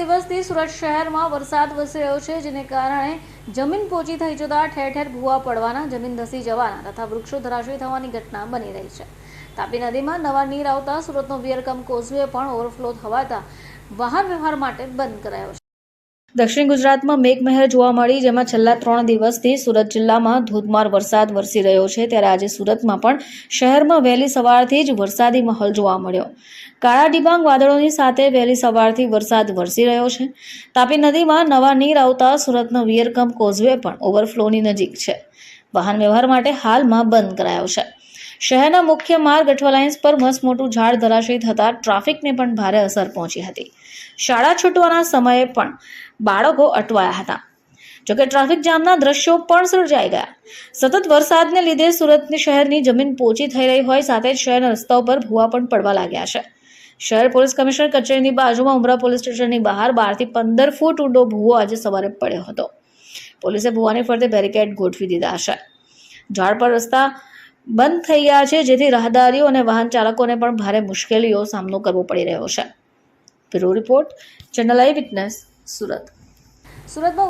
દિવસથી સુરત શહેરમાં વરસાદ વરસી રહ્યો છે, જેને કારણે જમીન પોચી થઈ જતા ઠેર ઠેર ભૂવા પડવાના, જમીન ધસી જવાના તથા વૃક્ષો ધરાશયી થવાની ઘટના બની રહી છે. તાપી નદીમાં નવા નીર આવતા સુરતનો વિયરકમ કોઝવે પણ ઓવરફ્લો થવાતા વાહન વ્યવહાર માટે બંધ કરાયો છે. દક્ષિણ ગુજરાતમાં મેઘમહેર જોવા મળી, જેમાં છેલ્લા ત્રણ દિવસથી સુરત જિલ્લામાં ધોધમાર વરસાદ વરસી રહ્યો છે. ત્યારે આજે સુરતમાં પણ શહેરમાં વહેલી સવારથી જ વરસાદી માહોલ જોવા મળ્યો. કાળા ડિબાંગ વાદળોની સાથે વહેલી સવારથી વરસાદ વરસી રહ્યો છે. તાપી નદીમાં નવા નીર આવતા સુરતનો વિયરકમ કોઝવે પણ ઓવરફ્લોની નજીક છે. વાહન વ્યવહાર માટે હાલમાં બંધ કરાયો છે. શહેરના મુખ્ય માર્ગ અઠવા લાઇન્સ પર મસમોટું ઝાડ ધરાશયી થતાં ટ્રાફિકને પણ ભારે અસર પહોંચી હતી. શાળા છૂટવાના સમયે પણ બાળકો અટવાયા હતા. જોકે ટ્રાફિક જામના દ્રશ્યો પણ સર્જાઈ ગયા. સતત વરસાદને લીધે સુરતની શહેરની જમીન પોચી થઈ રહી હોય સાથે જ શહેરના રસ્તાઓ પર ભૂવા પણ પડવા લાગ્યા છે. શહેર પોલીસ કમિશનર કચેરીની બાજુમાં ઉમરા પોલીસ સ્ટેશનની બહાર બારથી પંદર ફૂટ ઊંડો ભૂવો આજે સવારે પડ્યો હતો. પોલીસે ભૂવાની ફરતે બેરિકેડ ગોઠવી દીધા છે. ઝાડ પર રસ્તા બંધ થઈ ગયા છે, જેથી રાહદારીઓ અને વાહન ચાલકોને પણ ભારે મુશ્કેલીઓ સામનો કરવો પડી રહ્યો છે. Bureau report, channel I witness, Surat. સુરતમાં